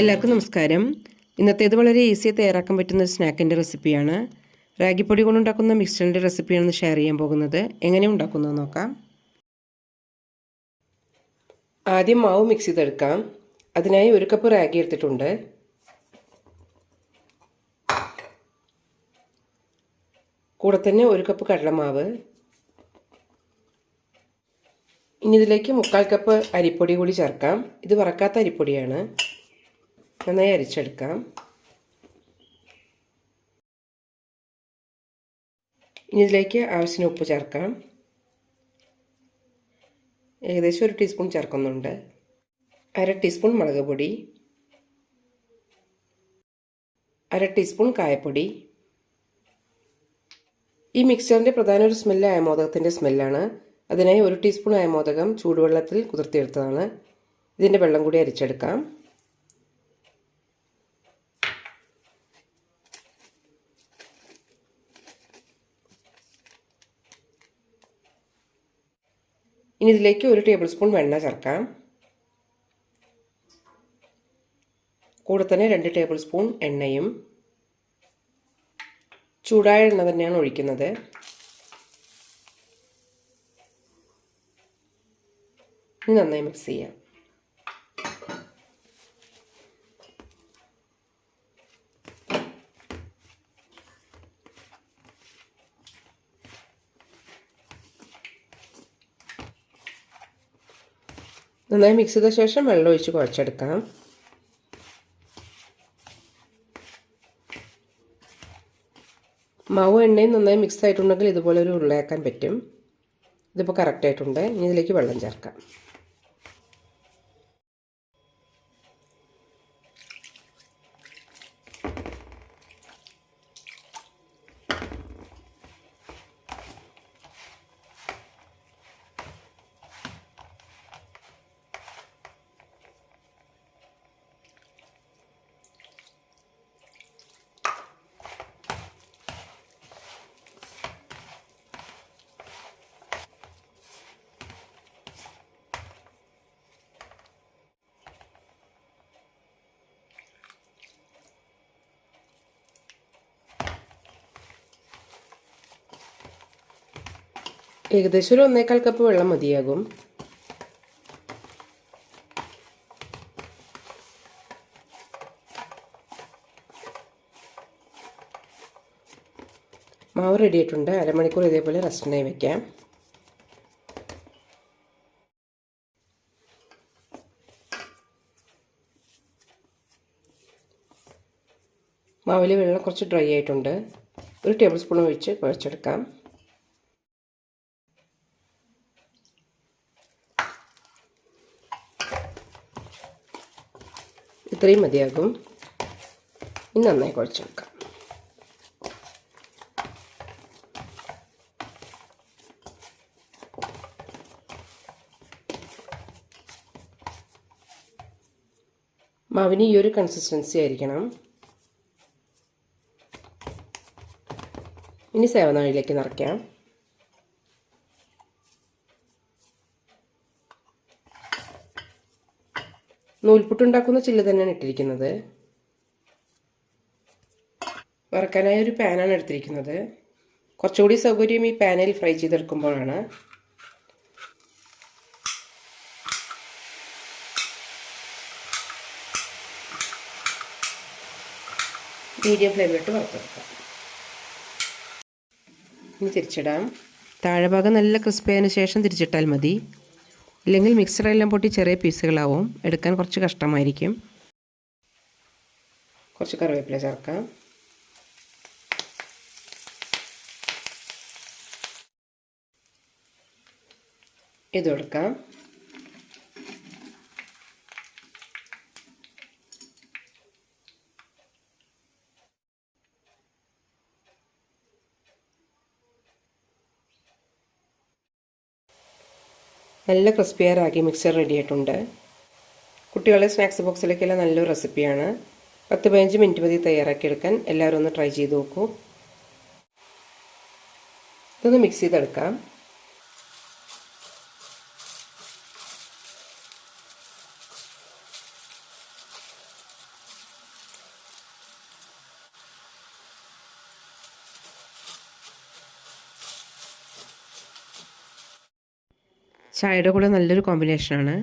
എല്ലാവർക്കും നമസ്കാരം. ഇന്നത്തേത് വളരെ ഈസി തയ്യാറാക്കാൻ പറ്റുന്ന ഒരു സ്നാക്കിന്റെ റെസിപ്പിയാണ്. റാഗിപ്പൊടി കൊണ്ടുണ്ടാക്കുന്ന മിക്സ്ചറിന്റെ റെസിപ്പിയാണ് ഷെയർ ചെയ്യാൻ പോകുന്നത്. എങ്ങനെ ഉണ്ടാക്കുന്നത് നോക്കാം. ആദ്യം മാവ് മിക്സ് ചെയ്തെടുക്കാം. അതിനായി ഒരു കപ്പ് റാഗി എടുത്തിട്ടുണ്ട്. കൂടെ തന്നെ ഒരു കപ്പ് കടലമാവ്. ഇനി ഇതിലേക്ക് മുക്കാൽ കപ്പ് അരിപ്പൊടി കൂടി ചേർക്കാം. ഇത് വറക്കാത്ത അരിപ്പൊടിയാണ്. നന്നായി അരിച്ചെടുക്കാം. ഇനി ഇതിലേക്ക് ആവശ്യത്തിന് ഉപ്പ് ചേർക്കാം. ഏകദേശം ഒരു ടീസ്പൂൺ ചേർക്കുന്നുണ്ട്. അര ടീസ്പൂൺ മുളക് പൊടി. അര ടീസ്പൂൺ കായപ്പൊടി. ഈ മിക്സ്ചറിന്റെ പ്രധാന ഒരു സ്മെല്ല് അയമോദകത്തിന്റെ സ്മെല്ലാണ് അതിനായി ഒരു ടീസ്പൂൺ അയമോദകം ചൂടുവെള്ളത്തിൽ കുതിർത്തിയെടുത്തതാണ്. ഇതിന്റെ വെള്ളം കൂടി അരിച്ചെടുക്കാം. ഇനി ഇതിലേക്ക് ഒരു ടേബിൾ സ്പൂൺ വെണ്ണ ചേർക്കാം. കൂടെ തന്നെ രണ്ട് ടേബിൾ സ്പൂൺ എണ്ണയും. ചൂടായ എണ്ണ തന്നെയാണ് ഒഴിക്കുന്നത്. നന്നായി മിക്സ് ചെയ്യാം. നന്നായി മിക്സ് ചെയ്ത ശേഷം വെള്ളം ഒഴിച്ച് കുഴച്ചെടുക്കാം മാവ് എണ്ണയും നന്നായി മിക്സ് ആയിട്ടുണ്ടെങ്കിൽ ഇതുപോലെ ഒരു ഉരുളയാക്കാൻ പറ്റും. ഇതിപ്പോൾ കറക്റ്റായിട്ടുണ്ട് ഇനി ഇതിലേക്ക് വെള്ളം ചേർക്കാം. ഏകദേശം ഒരു ഒന്നേക്കാൽ കപ്പ് വെള്ളം മതിയാകും. മാവ് റെഡി ആയിട്ടുണ്ട്. അരമണിക്കൂർ ഇതേപോലെ റെസ്റ്റിനായി വെക്കാം. മാവിൽ വെള്ളം കുറച്ച് ഡ്രൈ ആയിട്ടുണ്ട്. ഒരു ടേബിൾ സ്പൂൺ ഒഴിച്ച് കുഴച്ചെടുക്കാം. ഇത്രയും മതിയാകും. ഇനി നന്നായി കുഴച്ചെടുക്കാം മാവിന് ഈ ഒരു കൺസിസ്റ്റൻസി ആയിരിക്കണം. ഇനി സേവനാഴിയിലേക്ക് നിറയ്ക്കാം നൂൽപുട്ടുണ്ടാക്കുന്ന ചില്ല് തന്നെയാണ് ഇട്ടിരിക്കുന്നത്. വറക്കാനായി ഒരു പാനാണ് എടുത്തിരിക്കുന്നത്. കുറച്ചുകൂടി സൗകര്യം ഈ പാനിൽ ഫ്രൈ ചെയ്തെടുക്കുമ്പോഴാണ്. മീഡിയം ഫ്ലെയിമിലിട്ട് വറുത്തെടുക്കാം. ഇനി തിരിച്ചിടാം. താഴെ ഭാഗം നല്ല ക്രിസ്പി ആയതിനു ശേഷം തിരിച്ചിട്ടാൽ മതി. ഇല്ലെങ്കിൽ മിക്സറെല്ലാം പൊട്ടി ചെറിയ പീസുകളാവും. എടുക്കാൻ കുറച്ച് കഷ്ടമായിരിക്കും. കുറച്ച് കറിവേപ്പില ചേർക്കാം. ഇതും നല്ല ക്രിസ്പിയായ റാഗി മിക്സർ റെഡി ആയിട്ടുണ്ട് കുട്ടികളെ സ്നാക്സ് ബോക്സിലേക്കെല്ലാം നല്ലൊരു റെസിപ്പിയാണ്. പത്ത് പതിനഞ്ച് മിനിറ്റ് മതി തയ്യാറാക്കിയെടുക്കാൻ എല്ലാവരും ഒന്ന് ട്രൈ ചെയ്ത് നോക്കൂ. ഇതൊന്ന് മിക്സ് ചെയ്തെടുക്കാം. ചായയുടെ കൂടെ നല്ലൊരു കോമ്പിനേഷനാണ്